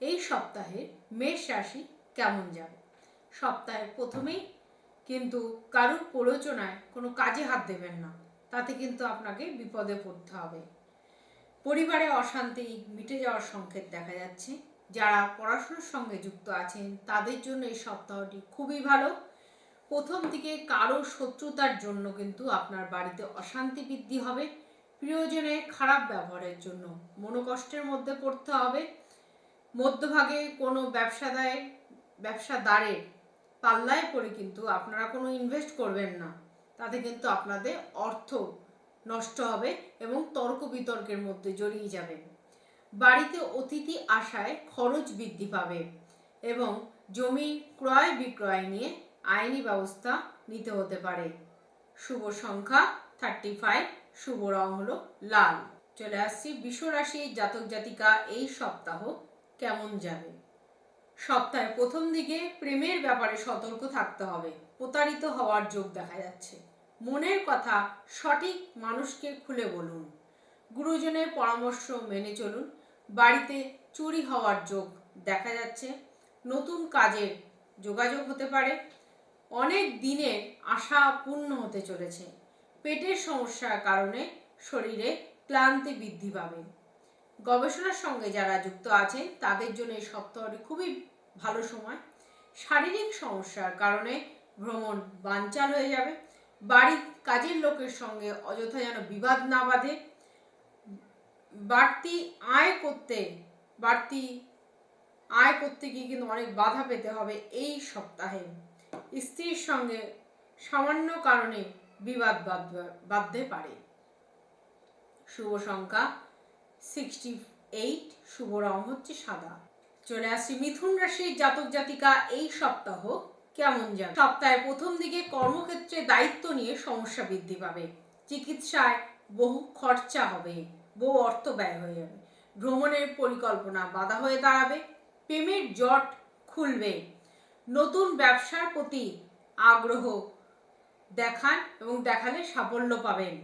এই সপ্তাহে মেষ রাশি কেমন যাবে? সপ্তাহের প্রথমেই কিন্তু কারুর প্ররোচনায় কোনো কাজে হাত দেবেন না। তাতে কিন্তু আপনাকে বিপদে পড়তে হবে। পরিবারে অশান্তি, মিটে যাওয়ার সংকেত দেখা যাচ্ছে। যারা পড়াশোনার সঙ্গে যুক্ত আছেন, তাদের জন্য এই সপ্তাহটি খুবই ভালো। প্রথম দিকে কারও শত্রুতার জন্য কিন্তু আপনার বাড়িতে অশান্তি বৃদ্ধি হবে। প্রিয়জনের খারাপ ব্যবহারের জন্য মনোকষ্টের মধ্যে পড়তে হবে। মধ্যভাগে কোনো ব্যবসাদায়, ব্যবসাদারের পাল্লায় পড়ে কিন্তু আপনারা কোনো ইনভেস্ট করবেন না। তাতে কিন্তু আপনাদের অর্থ নষ্ট হবে এবং তর্ক বিতর্কের মধ্যে জড়িয়ে যাবেন। বাড়িতে অতিথি আসায় খরচ বৃদ্ধি পাবে এবং জমি ক্রয় বিক্রয় নিয়ে আইনি ব্যবস্থা নিতে হতে পারে। শুভ সংখ্যা থার্টি ফাইভ শুভ রং হলো লাল। চলে আসছি বিশ্বরাশি জাতক জাতিকা এই সপ্তাহ কেমন যাবে? সপ্তাহের প্রথম দিকে প্রেমের ব্যাপারে সতর্ক থাকতে হবে। প্রতারিত হওয়ার যোগ দেখা যাচ্ছে। মনের কথা সঠিক মানুষকে খুলে বলুন। গুরুজনের পরামর্শ মেনে চলুন। বাড়িতে চুরি হওয়ার যোগ দেখা যাচ্ছে। নতুন কাজের যোগাযোগ হতে পারে। অনেক দিনের আশা পূর্ণ হতে চলেছে। পেটের সমস্যার কারণে শরীরে ক্লান্তি বৃদ্ধি পাবে। গবেষণার সঙ্গে যারা যুক্ত আছেন, তাদের জন্য এই সপ্তাহটি খুবই ভালো সময়। শারীরিক সমস্যার কারণে ভ্রমণ বানচাল হয়ে যাবে। বাড়ির কাজের লোকের সঙ্গে অযথা যেন বিবাদ না বাঁধে। বাড়তি আয় করতে, বাড়তি আয় করতে গিয়ে কিন্তু অনেক বাধা পেতে হবে এই সপ্তাহে। স্ত্রীর সঙ্গে সামান্য কারণে বিবাদ বাঁধতে পারে। শুভ সংখ্যা। সিক্সটি এইট শুভ রং হচ্ছে সাদা। চলে আসছি মিথুন রাশির জাতক জাতিকা এই সপ্তাহ কেমন যাবে সপ্তাহের প্রথম দিকে কর্মক্ষেত্রে দায়িত্ব নিয়ে সমস্যা বৃদ্ধি পাবে। চিকিৎসায় বহু খরচা হবে, বহু অর্থ ব্যয় হয়ে যাবে। ভ্রমণের পরিকল্পনা বাধা হয়ে দাঁড়াবে, প্রেমের জট খুলবে। নতুন ব্যবসার প্রতি আগ্রহ দেখান এবং দেখালে সাফল্য পাবেন।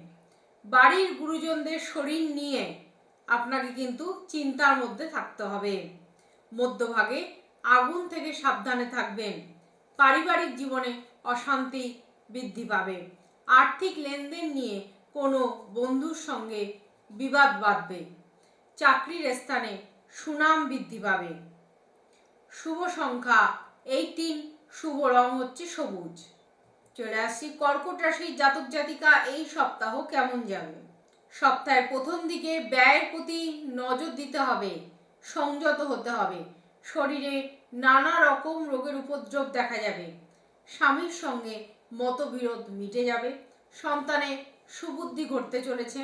বাড়ির গুরুজনদের শরীর নিয়ে আপনাকে কিন্তু চিন্তার মধ্যে থাকতে হবে। মধ্যভাগে আগুন থেকে সাবধানে থাকবেন। পারিবারিক জীবনে অশান্তি বৃদ্ধি পাবে। আর্থিক লেনদেন নিয়ে কোনো বন্ধুর সঙ্গে বিবাদ বাঁধবে। চাকরির স্থানে সুনাম বৃদ্ধি পাবে। শুভ সংখ্যা এইটিন শুভ রং হচ্ছে সবুজ। চলে আসছি কর্কট রাশির জাতক জাতিকা এই সপ্তাহ কেমন যাবে? সপ্তাহের প্রথম দিকে ব্যয়ের প্রতি নজর দিতে হবে, সংযত হতে হবে। শরীরে নানা রকম রোগের উপদ্রব দেখা যাবে। স্বামীর সঙ্গে মতবিরোধ মিটে যাবে। সন্তানে সুবুদ্ধি ঘটতে চলেছে।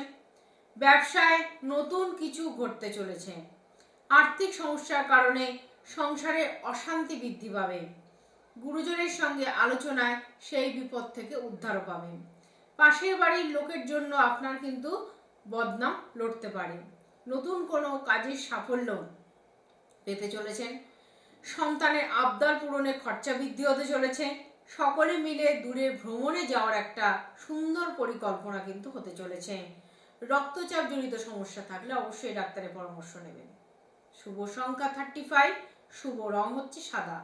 ব্যবসায় নতুন কিছু ঘটতে চলেছে। আর্থিক সমস্যার কারণে সংসারে অশান্তি বৃদ্ধি পাবে। গুরুজনের সঙ্গে আলোচনায় সেই বিপদ থেকে উদ্ধার পাবেন পাশের বাড়ির লোকের জন্য আপনার কিন্তু বদনাম লড়তে পারে। নতুন কোনো কাজের সাফল্য পেতে চলেছেন। সন্তানের আবদার পূরণে খরচা বৃদ্ধি হতে চলেছে। সকলে মিলে দূরে ভ্রমণে যাওয়ার একটা সুন্দর পরিকল্পনা কিন্তু হতে চলেছে। রক্তচাপ জনিত সমস্যা থাকলে অবশ্যই ডাক্তারের পরামর্শ নেবেন। শুভ সংখ্যা থার্টি ফাইভ শুভ রং হচ্ছে সাদা।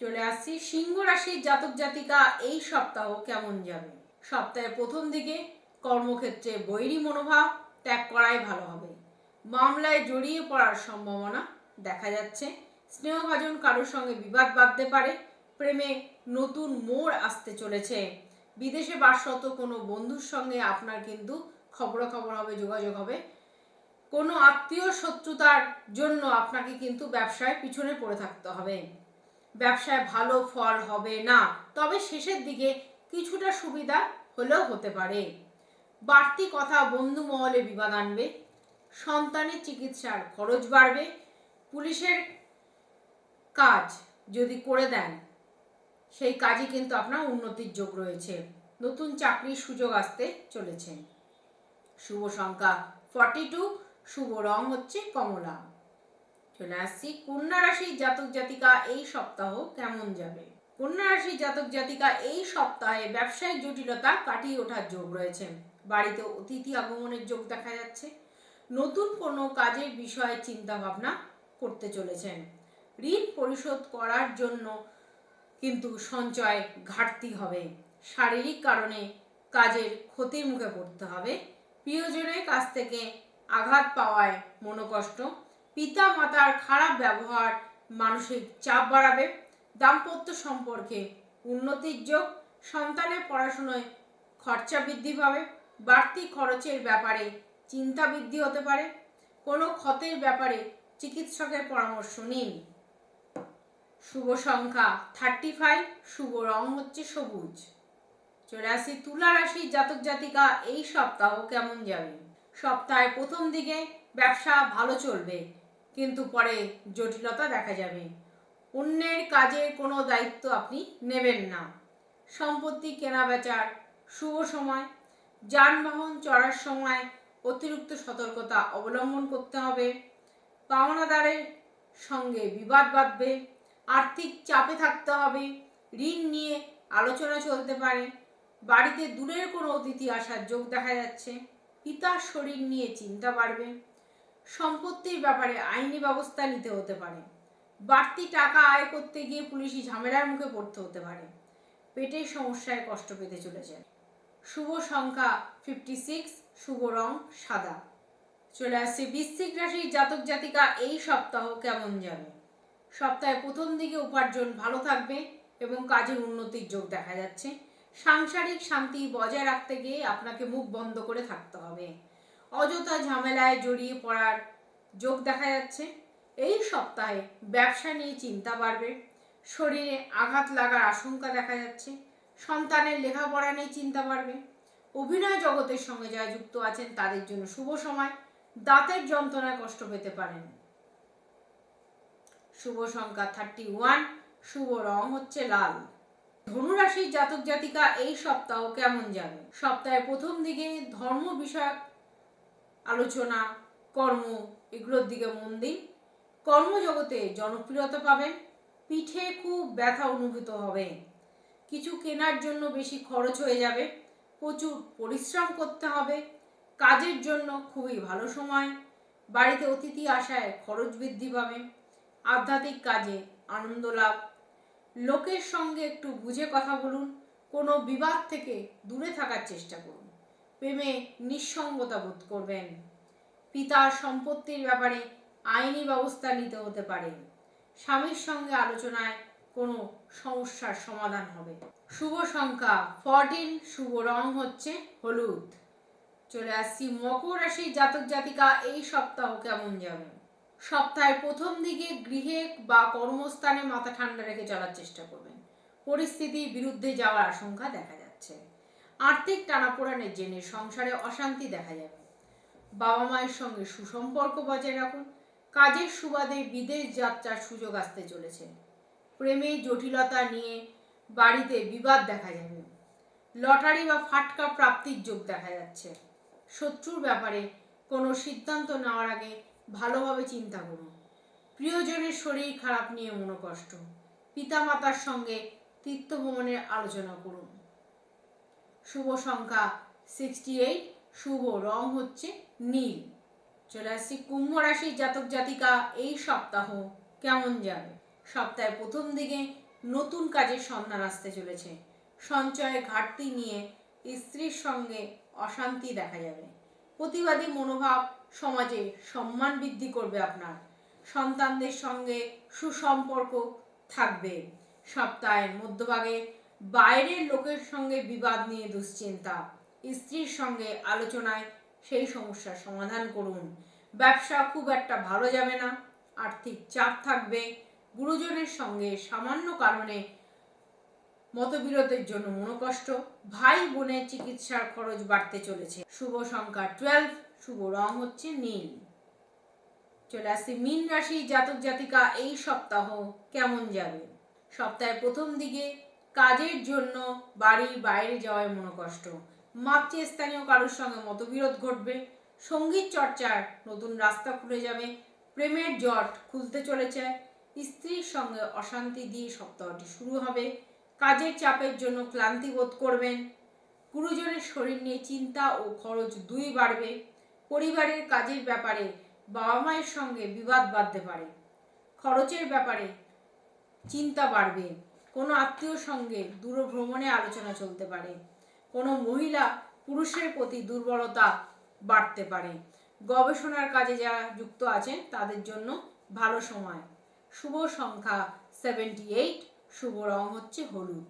চলে আসছি সিংহ রাশির জাতক জাতিকা, এই সপ্তাহ কেমন যাবে? সপ্তাহের প্রথম দিকে কর্মক্ষেত্রে বৈরী মনোভাব ত্যাগ করাই ভালো হবে। মামলায় জড়িয়ে পড়ার সম্ভাবনা দেখা যাচ্ছে। স্নেহভাজন কারোর সঙ্গে বিবাদ বাঁধতে পারে, প্রেমে নতুন মোড় আসতে চলেছে। বিদেশে বাসরত কোনো বন্ধুর সঙ্গে আপনার কিন্তু খবরাখবর হবে, যোগাযোগ হবে। কোনো আত্মীয় শত্রুতার জন্য আপনাকে কিন্তু ব্যবসায় পিছনে পড়ে থাকতে হবে। ব্যবসায় ভালো ফল হবে না, তবে শেষের দিকে কিছুটা সুবিধা হলেও হতে পারে। বাড়তি কথা বন্ধু মহলে বিবাদ আনবে, সন্তানের চিকিৎসার খরচ বাড়বে, পুলিশের কাজ যদি করে দেন, সেই কাজে কিন্তু আপনার উন্নতির যোগ রয়েছে। নতুন চাকরির সুযোগ আসতে চলেছে। শুভ সংখ্যা ফর্টি টু শুভ রং হচ্ছে কমলা। চলে আসছি কন্যা রাশির জাতক জাতিকা এই সপ্তাহ কেমন যাবে? কন্যা রাশির জাতক জাতিকা এই সপ্তাহে ব্যবসায়িক জটিলতা কাটিয়ে ওঠার যোগ রয়েছে। বাড়িতে অতিথি আগমনের যোগ দেখা যাচ্ছে। নতুন কোনো কাজের বিষয়ে চিন্তা ভাবনা করতে চলেছেন। ঋণ পরিশোধ করার জন্য কিন্তু সঞ্চয় ঘাটতি হবে। শারীরিক কারণে কাজের ক্ষতির মুখে পড়তে হবে। প্রিয়জনের কাছ থেকে আঘাত পাওয়ায় মনোকষ্ট। পিতা মাতার খারাপ ব্যবহার মানসিক চাপ বাড়াবে। দাম্পত্য সম্পর্কে উন্নতির যোগ। সন্তানের পড়াশোনায় খরচা বৃদ্ধি পাবে। বাড়তি খরচের ব্যাপারে চিন্তা বৃদ্ধি হতে পারে। কোনো ক্ষতের ব্যাপারে চিকিৎসকের পরামর্শ নিন। শুভ সংখ্যা থার্টি ফাইভ শুভ রং হচ্ছে সবুজ। আসি তুলা রাশির জাতক জাতিকা এই সপ্তাহ কেমন যাবে? সপ্তাহের প্রথম দিকে ব্যবসা ভালো চলবে, কিন্তু পরে জটিলতা দেখা যাবে। অন্যের কাজের কোনো দায়িত্ব আপনি নেবেন না। সম্পত্তি কেনা বেচার শুভ সময় যানবাহন চড়ার সময় অতিরিক্ত সতর্কতা অবলম্বন করতে হবে। পাওনাদারের সঙ্গে বিবাদ বাঁধবে। আর্থিক চাপে থাকতে হবে। ঋণ নিয়ে আলোচনা চলতে পারে। বাড়িতে দূরের কোনো অতিথি আসার যোগ দেখা যাচ্ছে। পিতার শরীর নিয়ে চিন্তা বাড়বে। সম্পত্তির ব্যাপারে আইনি ব্যবস্থা নিতে হতে পারে। বাড়তি টাকা আয় করতে গিয়ে পুলিশি ঝামেলার মুখে পড়তে হতে পারে। পেটের সমস্যায় কষ্ট পেতে চলেছে। শুভ সংখ্যা ফিফটি সিক্স শুভ রং সাদা। চলে আসছে বৃশ্চিক রাশির জাতক জাতিকা, এই সপ্তাহ কেমন যাবে? সপ্তাহের প্রথম দিকে উপার্জন ভালো থাকবে এবং কাজের উন্নতির যোগ দেখা যাচ্ছে। সাংসারিক শান্তি বজায় রাখতে গিয়ে আপনাকে মুখ বন্ধ করে থাকতে হবে। অযথা ঝামেলায় জড়িয়ে পড়ার যোগ দেখা যাচ্ছে। এই সপ্তাহে ব্যবসা নিয়ে চিন্তা বাড়বে। শরীরে আঘাত লাগার আশঙ্কা দেখা যাচ্ছে। সন্তানের লেখাপড়া নিয়ে চিন্তা বাড়বে অভিনয় জগতের সঙ্গে যারা যুক্ত আছেন, তাদের জন্য শুভ সময়। দাঁতের যন্ত্রণায় কষ্ট পেতে পারেন। শুভ সংখ্যা থার্টি ওয়ান শুভ রং হচ্ছে লাল। ধনুরাশির জাতক জাতিকা এই সপ্তাহ কেমন যাবে? সপ্তাহের প্রথম দিকে ধর্ম বিষয়ক আলোচনা, কর্ম, এগুলোর দিকে মন দিন। কর্মজগতে জনপ্রিয়তা পাবেন। পিঠে খুব ব্যথা অনুভূত হবে। কিছু কেনার জন্য বেশি খরচ হয়ে যাবে। প্রচুর পরিশ্রম করতে হবে। কাজের জন্য খুবই ভালো সময়। বাড়িতে অতিথি আসায় খরচ বৃদ্ধি পাবে। আধ্যাত্মিক কাজে আনন্দ লাভ। লোকের সঙ্গে একটু বুঝে কথা বলুন। কোনো বিবাদ থেকে দূরে থাকার চেষ্টা করুন। প্রেমে নিঃসঙ্গতা বোধ করবেন। পিতার সম্পত্তির ব্যাপারে আইনি ব্যবস্থা নিতে হতে পারে। স্বামীর সঙ্গে আলোচনায় কোনো সমস্যার সমাধান হবে। শুভ সংখ্যা ফরটিন শুভ রং হচ্ছে হলুদ। চলে আসছি মকর রাশির জাতক জাতিকা, এই সপ্তাহ কেমন যাবে? সপ্তাহের প্রথম দিকে গৃহে বা কর্মস্থানে মাথা ঠান্ডা রেখে চলার চেষ্টা করবেন। পরিস্থিতির বিরুদ্ধে যাওয়ার আশঙ্কা দেখা যাচ্ছে। আর্থিক টানাপোড়ানের জেনে সংসারে অশান্তি দেখা যাবে। বাবা মায়ের সঙ্গে সুসম্পর্ক বজায় রাখুন। কাজের সুবাদে বিদেশ যাত্রার সুযোগ আসতে চলেছে। প্রেমে জটিলতা নিয়ে বাড়িতে বিবাদ দেখা যাবে লটারি বা ফাটকা প্রাপ্তির যোগ দেখা যাচ্ছে। শত্রুর ব্যাপারে কোনো সিদ্ধান্ত নেওয়ার আগে ভালোভাবে চিন্তা করুন। প্রিয়জনের শরীর খারাপ নিয়ে মনোকষ্ট। পিতামাতার সঙ্গে তীর্থভ্রমণের আলোচনা করুন। শুভ সংখ্যা সিক্সটি এইট শুভ রং হচ্ছে নীল। চলে আসছি কুম্ভ রাশির জাতক জাতিকা এই সপ্তাহ কেমন যাবে? সপ্তাহের প্রথম দিকে নতুন কাজের সন্ধান আসতে চলেছে। সঞ্চয়ের ঘাটতি নিয়ে স্ত্রীর সঙ্গে অশান্তি দেখা যাবে। প্রতিবাদী মনোভাব সমাজে সম্মান বৃদ্ধি করবে আপনার। সন্তানদের সঙ্গে সুসম্পর্ক থাকবে। সপ্তাহের মধ্যভাগে বাইরের লোকের সঙ্গে বিবাদ নিয়ে দুশ্চিন্তা। স্ত্রীর সঙ্গে আলোচনায় সেই সমস্যার সমাধান করুন। ব্যবসা খুব একটা ভালো যাবে না। আর্থিক চাপ থাকবে। গুরুজনের সঙ্গে সামান্য কারণে মতবিরোধের জন্য মনোকষ্ট, ভাই বোনের চিকিৎসার খরচ বাড়তে চলেছে। শুভ সংখ্যা টুয়েলভ শুভ রং হচ্ছে নীল। চলে আসছি মীন রাশি জাতক জাতিকা, এই সপ্তাহ কেমন যাবে? সপ্তাহের প্রথম দিকে কাজের জন্য বাড়ির বাইরে যাওয়ায় মনোকষ্ট। মাতৃস্থানীয় কারোর সঙ্গে মতবিরোধ ঘটবে। সংগীত চর্চার নতুন রাস্তা খুলে যাবে। প্রেমের জট খুলতে চলেছে। স্ত্রীর সঙ্গে অশান্তি দিয়ে সপ্তাহটি শুরু হবে। কাজের চাপের জন্য ক্লান্তি বোধ করবেন। গুরুজনের শরীর নিয়ে চিন্তা ও খরচ দুই বাড়বে। পরিবারের কাজের ব্যাপারে বাবা মায়ের সঙ্গে বিবাদ বাঁধতে পারে। খরচের ব্যাপারে চিন্তা বাড়বে। কোনো আত্মীয় সঙ্গে দূর ভ্রমণে আলোচনা চলতে পারে। কোনো মহিলা পুরুষের প্রতি দুর্বলতা বাড়তে পারে। গবেষণার কাজে যারা যুক্ত আছেন, তাদের জন্য ভালো সময়। শুভ সংখ্যা সেভেন্টি এইট শুভ রং হচ্ছে হলুদ।